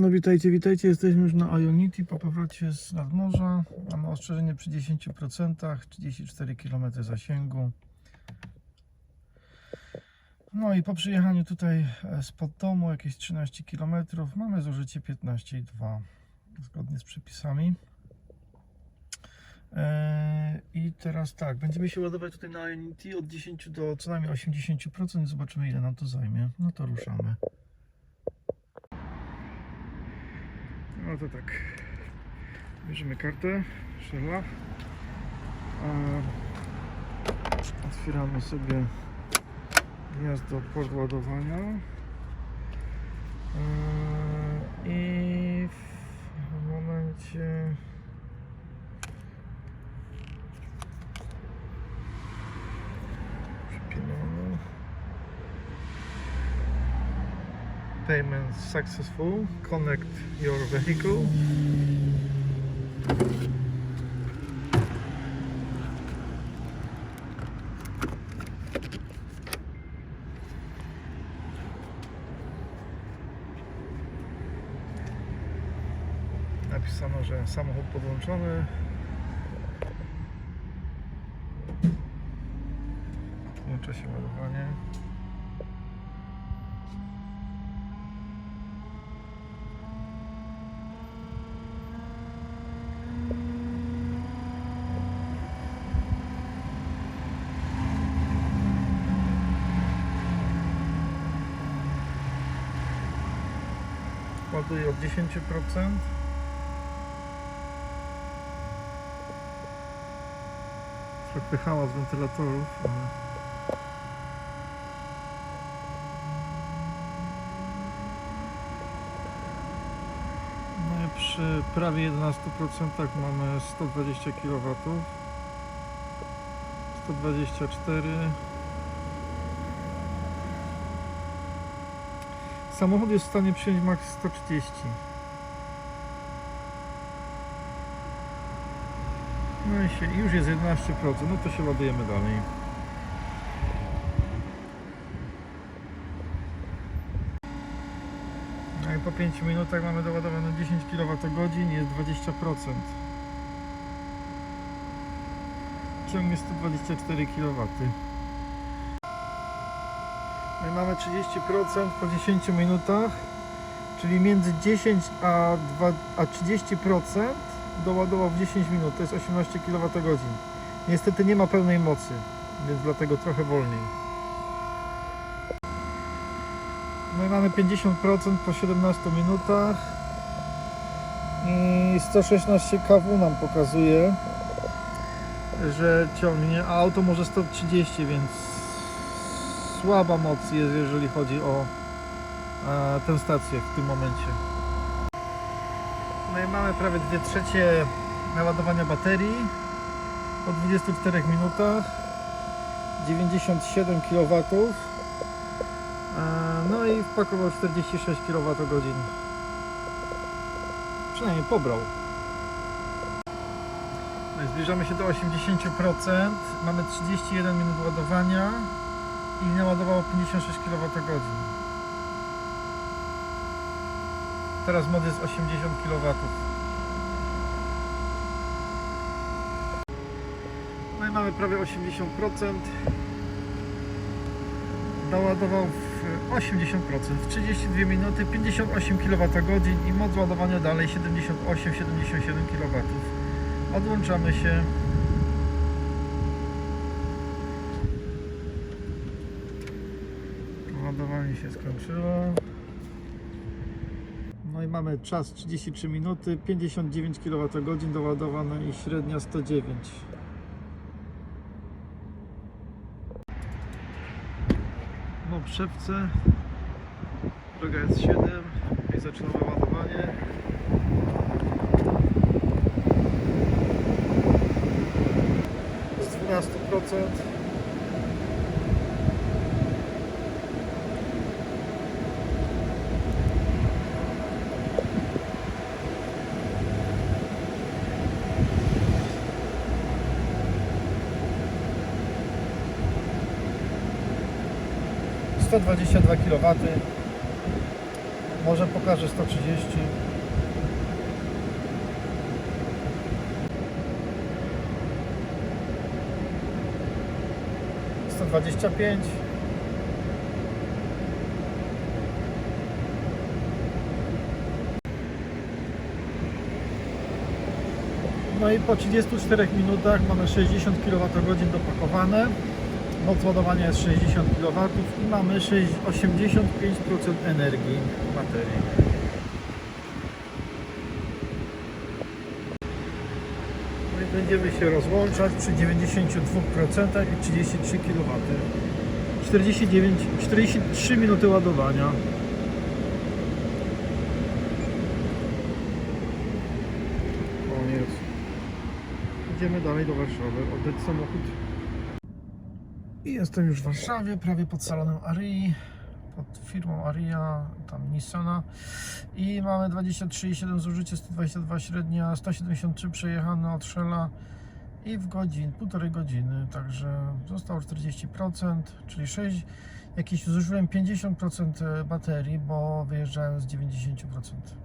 No witajcie, witajcie. Jesteśmy już na Ionity po powrocie z nadmorza. Mamy ostrzeżenie przy 10%, 34 km zasięgu. No i po przyjechaniu tutaj e, spod domu jakieś 13 km mamy zużycie 15,2 zgodnie z przepisami. Eee, I teraz tak, będziemy się ładować tutaj na Ionity od 10 do co najmniej 80% i zobaczymy ile nam to zajmie. No to ruszamy. No to tak. Bierzemy kartę, szela. A, Otwieramy sobie gniazdo podładowania. Eee, I w momencie przypinamy. Payment successful. Connect your vehicle. Napisano, że samochód podłączony. Włącza się ładowanie. Od 10%. Trochę hałas wentylatorów, ale... No przy prawie 11% mamy 120 kW. 124 Samochód jest w stanie przyjąć max 130. No i się, już jest 11%, no to się ładujemy dalej. No i po 5 minutach mamy doładowane 10 kWh, jest 20%. Ciągnie 124 kW. No i mamy 30% po 10 minutach, czyli między 10 a, 2, a 30% doładował w 10 minut, to jest 18 kWh. Niestety nie ma pełnej mocy, więc dlatego trochę wolniej. No i mamy 50% po 17 minutach i 116 kW nam pokazuje, że ciągnie, a auto może 130, więc słaba moc jest, jeżeli chodzi o e, tę stację w tym momencie. No i mamy prawie 2 trzecie naładowania baterii po 24 minutach. 97 kW e, no i wpakował 46 kWh przynajmniej pobrał. No i zbliżamy się do 80% mamy 31 minut ładowania i naładowało 56 kWh Teraz mod jest 80 kW. No i mamy prawie 80%. Doładował w 80% w 32 minuty 58 kWh i moc ładowania dalej 78-77 kW. Odłączamy się. Ładowanie się skończyło. No i mamy czas 33 minuty, 59 kWh doładowane i średnia 109. No przewce. Droga jest 7 i zaczynamy ładowanie. Z 12%. Sto dwadzieścia dwa kW. Może pokażę 130. Sto dwadzieścia pięć. No i po 34 minutach mamy 60 kWh dopakowane. Moc ładowania jest 60 kW i mamy 6 85% energii baterii. No będziemy się rozłączać przy 92% i 33 kW. 49, 43 minuty ładowania. Koniec. Idziemy dalej do Warszawy, oddać samochód. I jestem już w Warszawie, prawie pod salonem Arii, pod firmą Aria, tam Nissana. I mamy 23,7 zużycie, 122 średnia, 173 przejechane od Shella i w godzin, półtorej godziny, także zostało 40%, czyli 6, jakieś zużyłem 50% baterii, bo wyjeżdżałem z 90%.